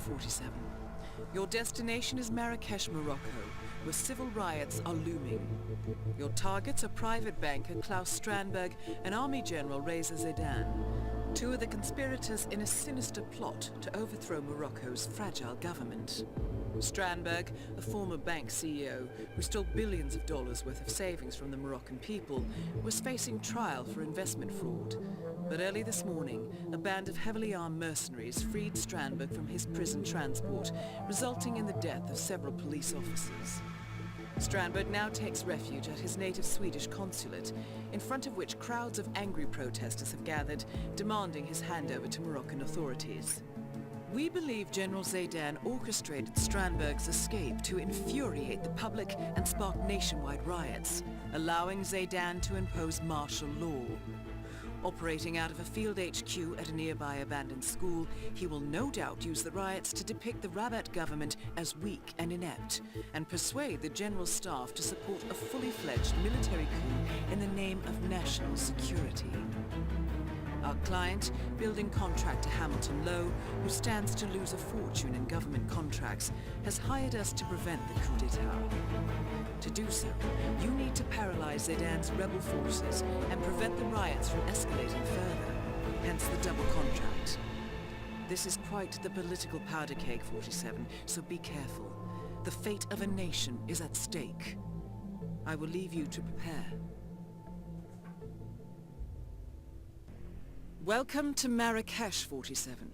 47. Your destination is Marrakesh, Morocco, where civil riots are looming. Your targets are private banker Klaus Strandberg and Army General Reza Zaidan, two of the conspirators in a sinister plot to overthrow Morocco's fragile government. Strandberg, a former bank CEO who stole billions of dollars worth of savings from the Moroccan people, was facing trial for investment fraud. But early this morning, a band of heavily armed mercenaries freed Strandberg from his prison transport, resulting in the death of several police officers. Strandberg now takes refuge at his native Swedish consulate, in front of which crowds of angry protesters have gathered, demanding his handover to Moroccan authorities. We believe General Zaidan orchestrated Strandberg's escape to infuriate the public and spark nationwide riots, allowing Zaidan to impose martial law. Operating out of a field HQ at a nearby abandoned school, he will no doubt use the riots to depict the Rabat government as weak and inept, and persuade the general staff to support a fully fledged military coup in the name of national security. Our client, building contractor Hamilton Lowe, who stands to lose a fortune in government contracts, has hired us to prevent the coup d'etat. To do so, you need to paralyze Zedan's rebel forces and prevent the riots from escalating further, hence the double contract. This is quite the political powder keg, 47, so be careful. The fate of a nation is at stake. I will leave you to prepare. Welcome to Marrakesh, 47.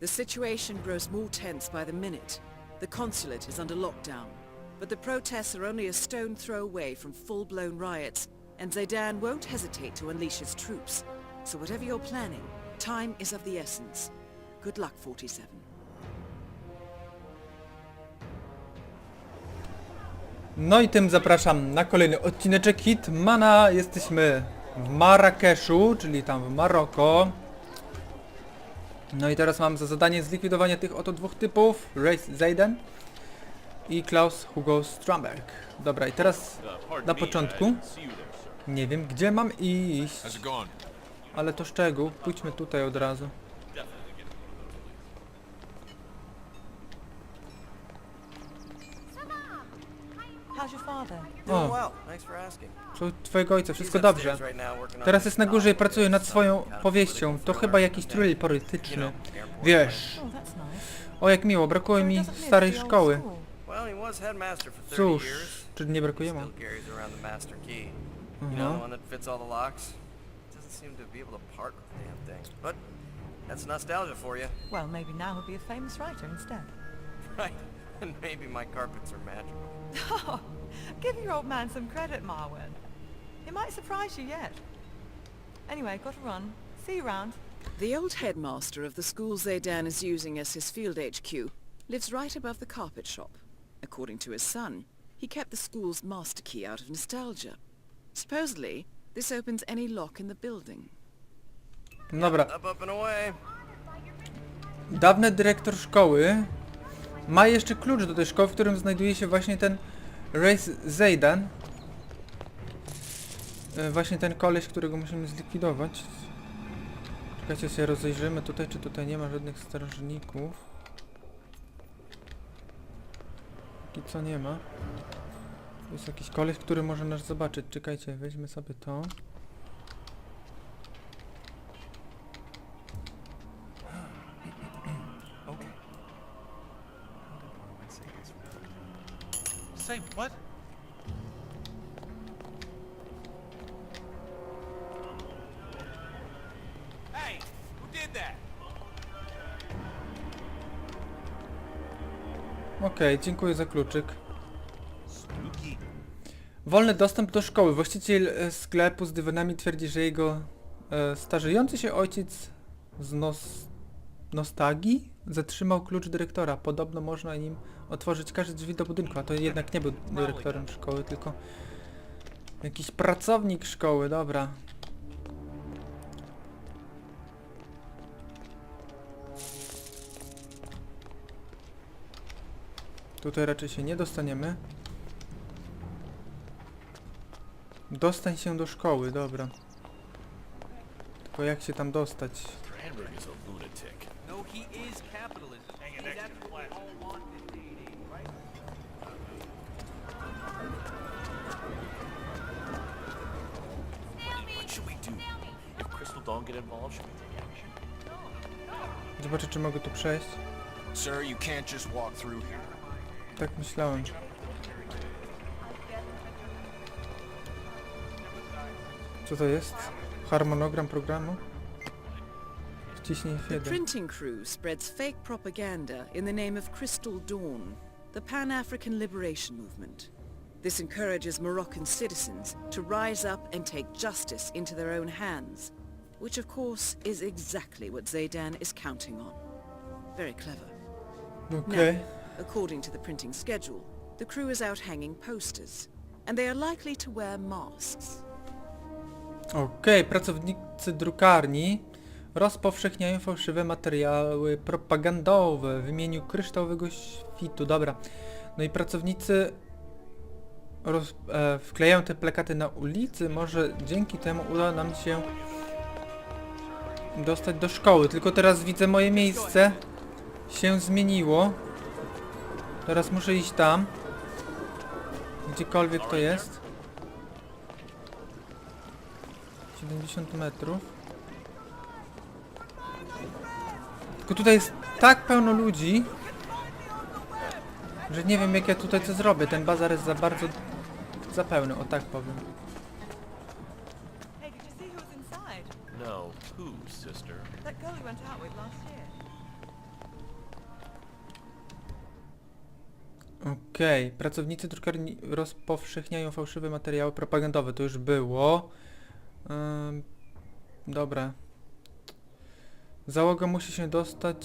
The situation grows more tense by the minute. The consulate is under lockdown, but the protests are only a stone throw away from full-blown riots, and Zaidan won't hesitate to unleash his troops. So whatever you're planning, time is of the essence. Good luck, 47. No i tym zapraszam na kolejny odcineczek Hitmana. Jesteśmy w Marrakeszu, czyli tam w Maroko. No i teraz mam za zadanie zlikwidowanie tych oto dwóch typów, Reis Zayden i Klaus Hugo Stromberg. Dobra, i teraz na początku nie wiem gdzie mam iść, ale to szczegół. Pójdźmy tutaj od razu. How's your father? Doing O, well. Thanks for asking. co u twojego ojca, wszystko dobrze. Teraz jest na górze i pracuje nad swoją powieścią. To chyba jakiś thriller polityczny. Wiesz, Oh, that's nice. o jak miło, brakuje mi starej szkoły. school. Well, he was headmaster for 30 Cóż, years. czy nie brakuje mu? Still carries around the master key. You know, the Mhm. one that fits all the locks? Doesn't seem to be able to part with the damn thing. But that's nostalgia for you. Well, maybe now he'll be a famous writer instead. Right. And maybe my carpets are magical. Give your old man some credit, Marwin. He might surprise you yet. Anyway, got to run. See you round. The old headmaster of the school Zaidan is using as his field HQ lives right above the carpet shop. According to his son, he kept the school's master key out of nostalgia. Supposedly, this opens any lock in the building. Dobra, Up, up and away. dawny dyrektor szkoły ma jeszcze klucz do tej szkoły, w którym znajduje się właśnie ten Reis Zaydan. E, Właśnie ten koleś, którego musimy zlikwidować. Czekajcie, się rozejrzymy tutaj, czy tutaj nie ma żadnych strażników. Póki co nie ma. Jest jakiś koleś, który może nas zobaczyć. Czekajcie, weźmy sobie to. Say what? Hey, who did that? Okej, dziękuję za kluczyk. Spooky. Wolny dostęp do szkoły. Właściciel e, sklepu z dywanami twierdzi, że jego e, starzejący się ojciec z nos, nostalgii zatrzymał klucz dyrektora. Podobno można nim otworzyć każde drzwi do budynku, a to jednak nie był dyrektorem szkoły, tylko jakiś pracownik szkoły, dobra. Tutaj raczej się nie dostaniemy. Dostań się do szkoły, dobra. Tylko jak się tam dostać? Sternberg is a lunatic. No, he is capitalism. He's after what we all want in day and age, right? What should we do? If Crystal don't get involved, should we take action? Zobaczę, czy mogę tu przejść. Sir, you can't just walk through here. Tak myślałem. Co to jest? Harmonogram programu? Wciśnij The printing crew spreads fake propaganda in the name of Crystal Dawn, the Pan-African Liberation Movement. This encourages Moroccan citizens to rise up and take justice into their own hands, which of course is exactly what Zaydan is counting on. Very clever. Okej. Now, according to the printing schedule, the crew is out hanging posters, and they are likely to wear masks. Okej, pracownicy drukarni rozpowszechniają fałszywe materiały propagandowe w imieniu kryształowego świtu. Dobra. No i pracownicy roz, e, wklejają te plakaty na ulicy. Może dzięki temu uda nam się dostać do szkoły. Tylko teraz widzę moje miejsce się zmieniło. Teraz muszę iść tam. Gdziekolwiek to jest. 70 metrów. Tylko tutaj jest tak pełno ludzi, że nie wiem jak ja tutaj co zrobię. Ten bazar jest za bardzo za pełny, o tak powiem. No. Who, sister? That girl you went out with last year. Okej, pracownicy drukarni rozpowszechniają fałszywe materiały propagandowe. To już było. Ym, dobra. Załoga musi się dostać,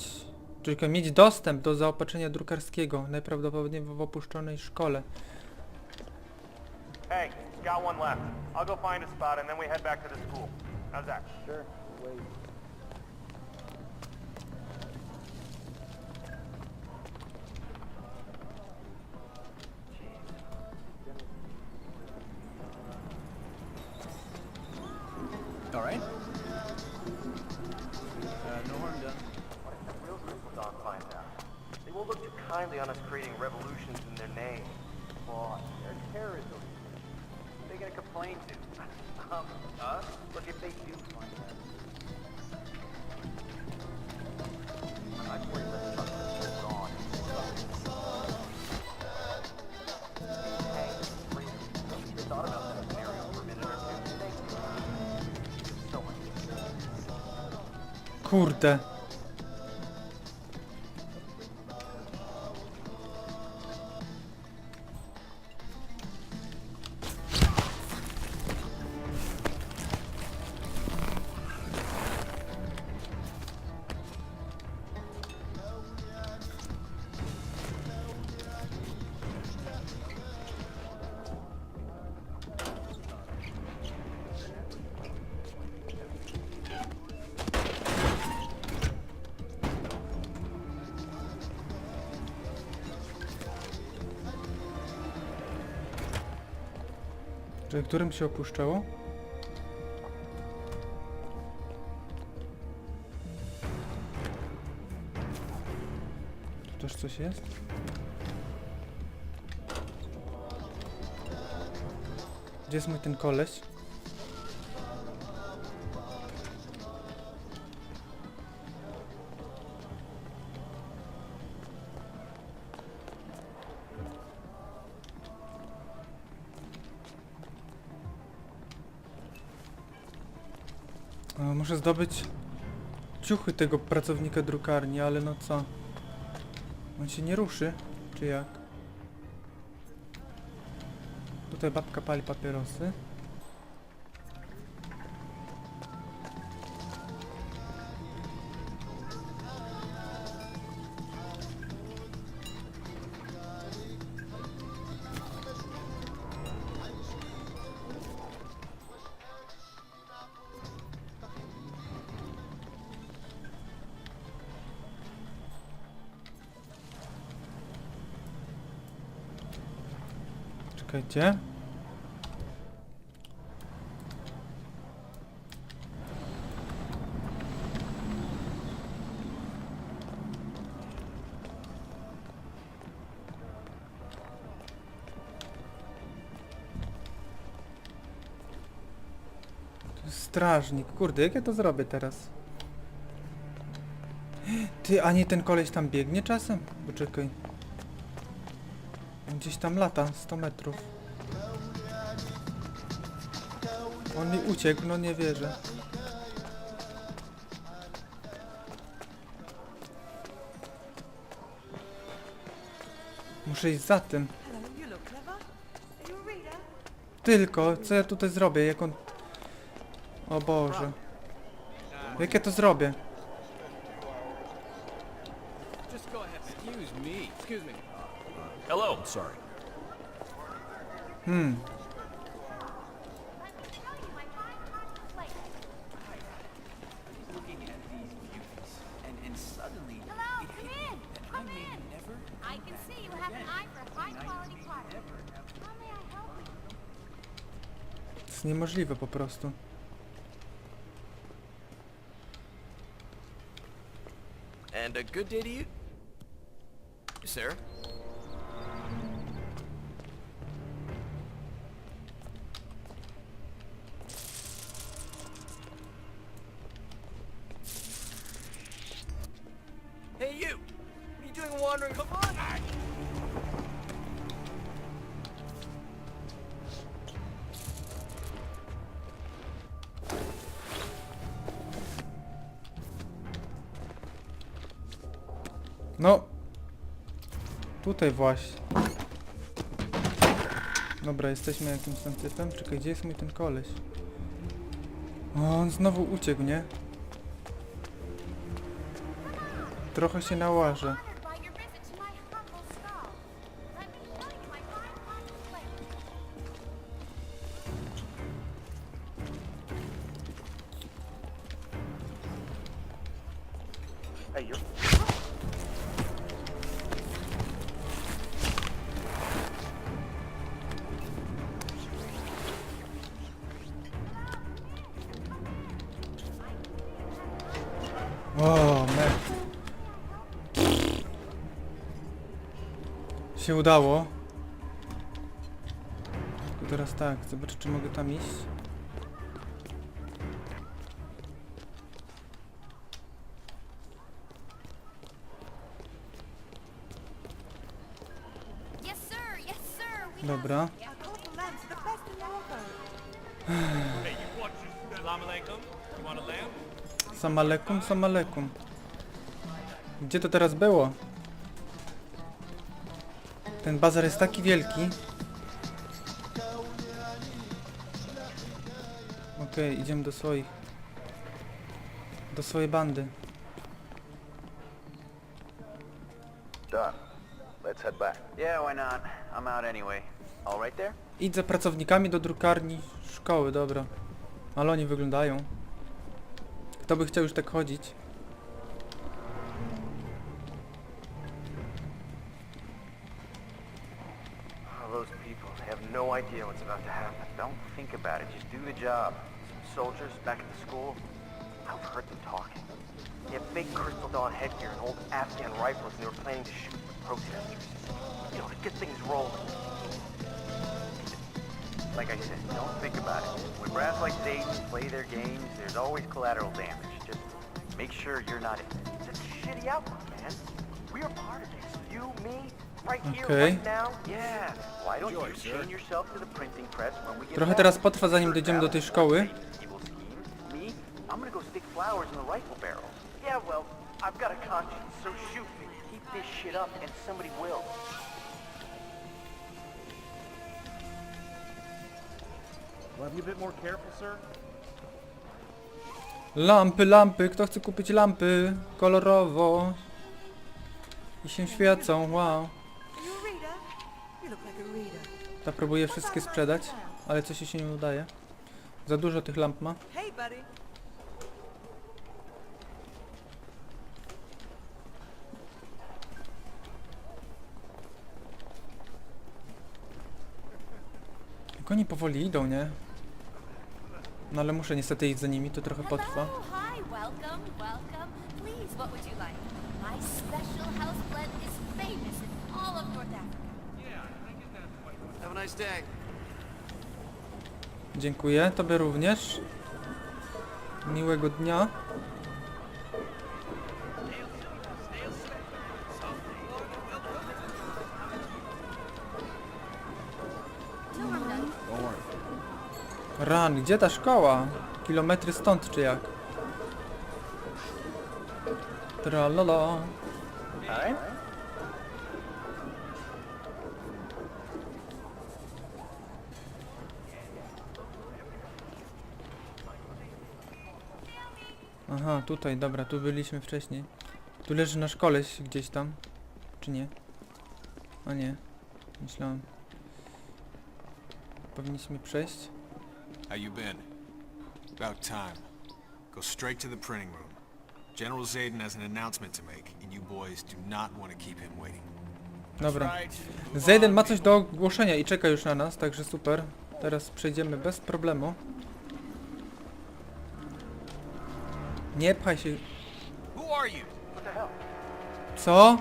czyli mieć dostęp do zaopatrzenia drukarskiego, najprawdopodobniej w opuszczonej szkole. Hey, got one left. I'll go find a spot and then we head back to the school. How's that? Sure. All right? Kindly on us creating revolutions in their name. Boss, they're terrorism. Who they gonna complain to? um, us? Look, if they do find out. I'd worry less about Crystal Dawn. Hey, freedom. You thought about that Czy którym się opuszczało? Tu też coś jest? Gdzie jest mój ten koleś? Muszę zdobyć ciuchy tego pracownika drukarni, ale no co? On się nie ruszy, czy jak? Tutaj babka pali papierosy. Czekaj. Strażnik, kurde, jak ja to zrobię teraz? Ty, a nie ten koleś tam biegnie czasem? Poczekaj. Gdzieś tam lata, 100 metrów. On mi uciekł, no nie wierzę. Muszę iść za tym. Tylko, co ja tutaj zrobię, jak on... O Boże. Jak ja to zrobię? Help you? To jest niemożliwe po prostu. And a good day to you, sir. Hey you! What are you doing wandering? Come on! No. Tutaj właśnie. Dobra, jesteśmy jakimś tam typem. Czekaj, gdzie jest mój ten koleś? O, on znowu uciekł, nie? Трохи сінаважа. Hey, you. Się udało. To teraz tak, zobaczę czy mogę tam iść. Dobra. Samalekum, samalekum. Gdzie to teraz było? Ten bazar jest taki wielki. Okej, idziemy do swoich. Do swojej bandy. Done. Let's head back. Yeah, why not? I'm out anyway. All right there? Idź za pracownikami do drukarni szkoły, dobra. Ale oni wyglądają. Kto by chciał już tak chodzić? Those people, they have no idea what's about to happen. Don't think about it, just do the job. Some soldiers back at the school, I've heard them talking. They have fake Crystal Dawn headgear and old Afghan rifles, and they were planning to shoot the protesters. You know, to get things rolling. Like I said, don't think about it. When brass like Satan play their games, there's always collateral damage. Just make sure you're not in it. It's a shitty outcome, man. We are part of this. You, me, here, Okay. Trochę teraz potrwa zanim dojdziemy do tej szkoły. Lampy, lampy, kto chce kupić lampy? Kolorowo. I się świecą, wow. Ta próbuje wszystkie sprzedać, ale coś się nie udaje. Za dużo tych lamp ma. Jak oni powoli idą, nie? No ale muszę niestety iść za nimi, to trochę potrwa. Please, what would you like? My special house blend is famous in all of North Africa. Have a nice day. Dziękuję, tobie również. Miłego dnia. Ran, gdzie ta szkoła? Kilometry stąd czy jak? Tralala. Alright. Aha, tutaj, dobra, tu byliśmy wcześniej. Tu leży nasz koleś gdzieś tam. Czy nie? A nie. Myślałem. Powinniśmy przejść. How you been? About time. Go straight to the printing room. General Zayden has an announcement to make, and you boys do not want to keep him waiting. Dobra. Zayden ma coś do ogłoszenia i czeka już na nas, także super. Teraz przejdziemy bez problemu. Nie pchaj się. Who are you? Co?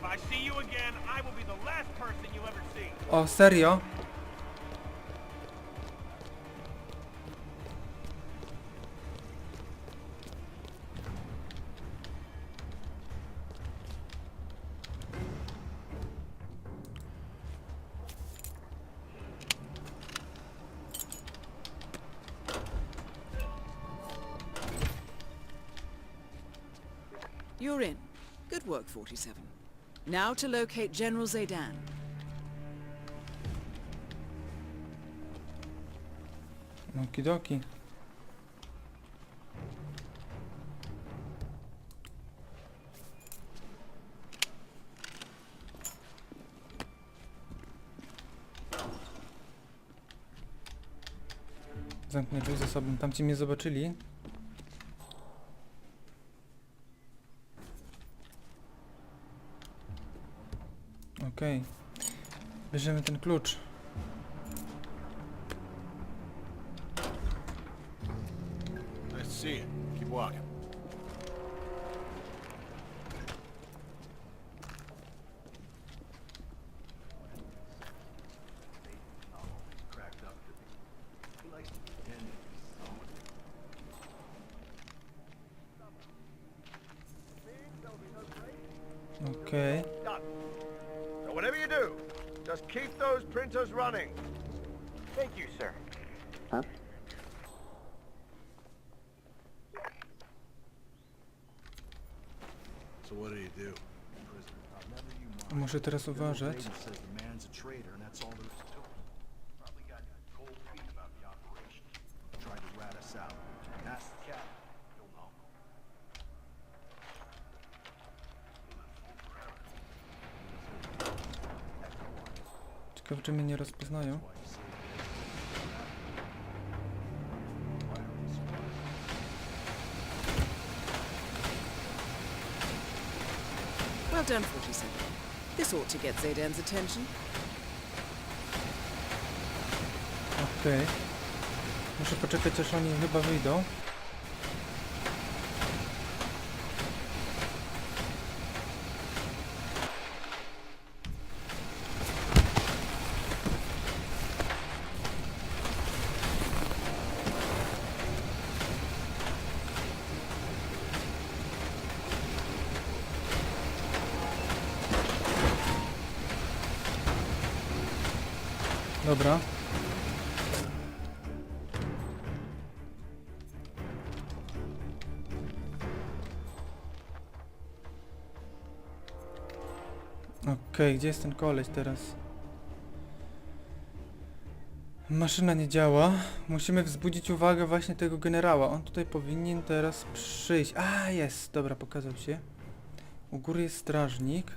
If I see you again, I will be the last person you ever see. O, serio? 47. Now to locate General Zaydan. Okidoki. Zamknę drzwi za sobą. Tamci mnie zobaczyli. Okej. Bierzemy ten klucz. To see you. Keep walking. Okej. Do, just keep those printers running. Thank you, sir. So what do you do? Muszę teraz uważać. Probably got cold feet about the operation. Tried to rat us out. Ask the captain. He'll know. Ciekawe, czy mnie nie rozpoznają. Well done, 47. This ought to get Zaydan's attention. Okej. Muszę poczekać, aż oni chyba wyjdą. Dobra. Okej, gdzie jest ten koleś teraz? Maszyna nie działa. Musimy wzbudzić uwagę właśnie tego generała. On tutaj powinien teraz przyjść. A, jest! Dobra, pokazał się. U góry jest strażnik.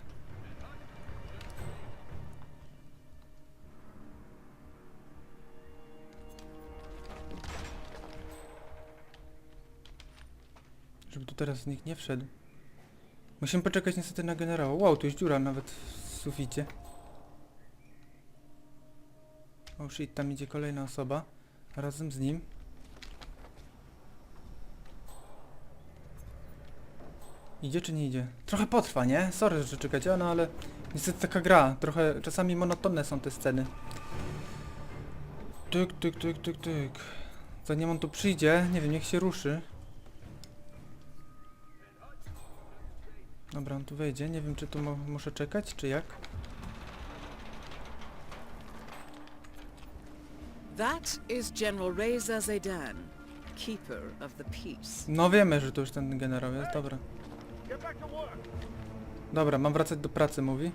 Teraz nikt nie wszedł. Musimy poczekać niestety na generała. Wow, tu jest dziura nawet w suficie. Oh shit, tam idzie kolejna osoba. Razem z nim. Idzie czy nie idzie? Trochę potrwa, nie? Sorry, że czekacie, no ale niestety taka gra. Trochę czasami monotonne są te sceny. Tyk, tyk, tyk, tyk, tyk. Zanim on tu przyjdzie, nie wiem, niech się ruszy. Dobra, on tu wejdzie. Nie wiem, czy tu mo muszę czekać, czy jak. That is General Reza Zaidan, Keeper of the Peace. No wiemy, że to już ten generał jest, dobra. Dobra, mam wracać do pracy, mówi.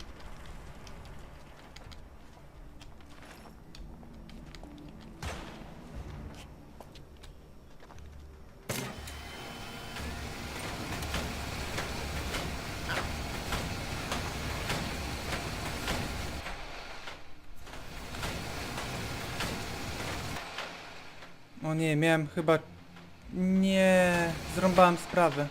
Miałem chyba... Nie, zrąbałem sprawę.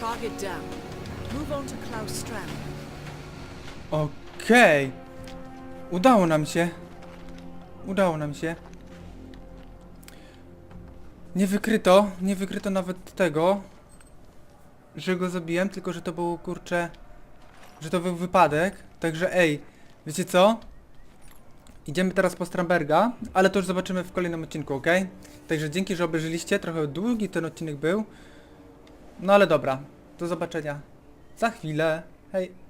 Target down. Move on to Strand. Okej. Udało nam się. Udało nam się. Nie wykryto, nie wykryto nawet tego, że go zabiłem, tylko że to był kurczę, że to był wypadek. Także ej, wiecie co? Idziemy teraz po Stramberga, ale to już zobaczymy w kolejnym odcinku, ok? Także dzięki, że obejrzeliście. Trochę długi ten odcinek był. No ale dobra, do zobaczenia za chwilę. Hej.